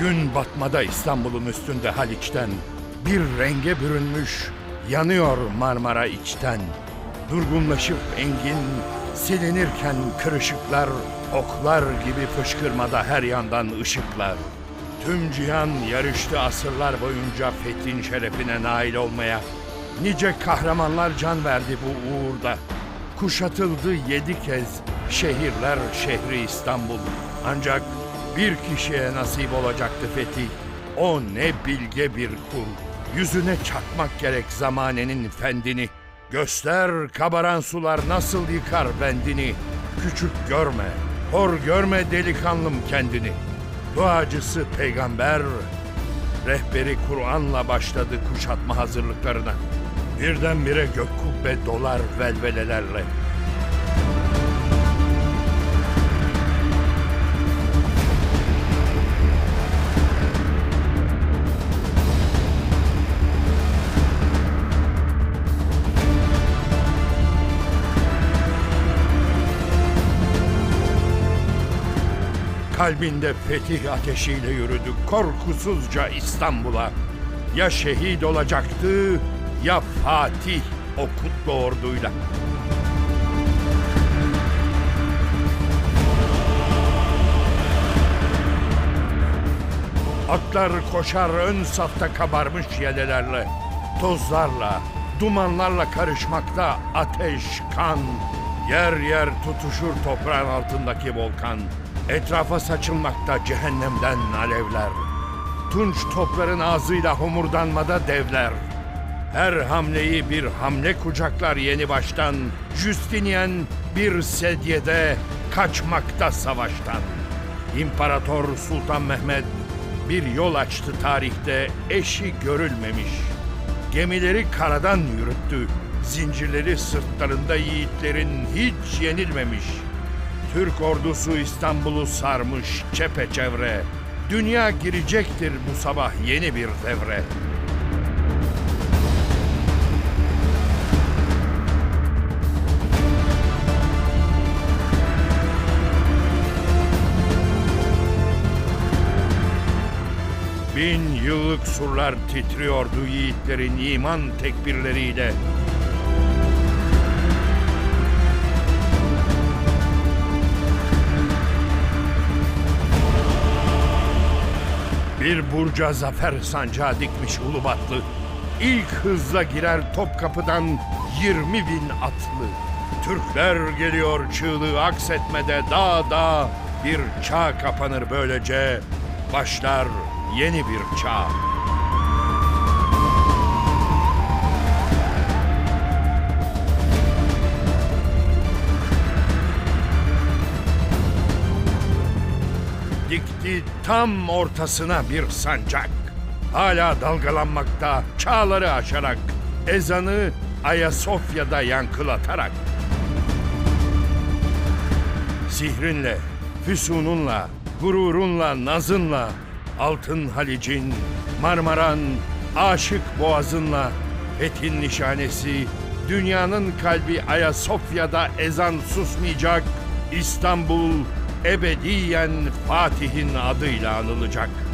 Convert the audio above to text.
Gün batmada İstanbul'un üstünde Haliç'ten bir renge bürünmüş yanıyor Marmara içten. Durgunlaşıp engin silinirken kırışıklar oklar gibi fışkırmada her yandan ışıklar. Tüm cihan yarıştı asırlar boyunca fethin şerefine nail olmaya. Nice kahramanlar can verdi bu uğurda. Kuşatıldı yedi kez şehirler şehri İstanbul. Ancak bir kişiye nasip olacaktı fetih. O ne bilge bir kul. Yüzüne çakmak gerek zamanenin fendini. Göster kabaran sular nasıl yıkar bendini. Küçük görme, hor görme delikanlım kendini. Duacısı peygamber, rehberi Kur'an'la başladı kuşatma hazırlıklarına. Birdenbire gök kubbe dolar velvelelerle. Kalbinde fetih ateşiyle yürüdü korkusuzca İstanbul'a. Ya şehit olacaktı ya Fatih o kutlu orduyla. Atlar koşar ön safta kabarmış yelelerle. Tozlarla, dumanlarla karışmakta ateş, kan. Yer yer tutuşur toprağın altındaki volkan. Etrafa saçılmakta cehennemden alevler. Tunç topların ağzıyla homurdanmada devler. Her hamleyi bir hamle kucaklar yeni baştan. Justinian bir sedyede kaçmakta savaştan. İmparator Sultan Mehmet bir yol açtı tarihte eşi görülmemiş. Gemileri karadan yürüttü. Zincirleri sırtlarında yiğitlerin hiç yenilmemiş. Türk ordusu İstanbul'u sarmış çepeçevre. Dünya girecektir bu sabah yeni bir devre. Bin yıllık surlar titriyordu yiğitlerin iman tekbirleriyle. Bir burca zafer sancağı dikmiş Ulubatlı. İlk hızla girer Topkapı'dan 20 bin atlı. Türkler geliyor çığlığı aksetmede dağ dağ. Bir çağ kapanır böylece. Başlar yeni bir çağ. Dikti tam ortasına bir sancak. Hala dalgalanmakta çağları aşarak, ezanı Ayasofya'da yankılatarak. Sihrinle, füsununla, gururunla, nazınla, altın halicin, Marmaran, aşık boğazınla, fethin nişanesi, dünyanın kalbi Ayasofya'da ezan susmayacak, İstanbul ebediyen Fatih'in adıyla anılacak.''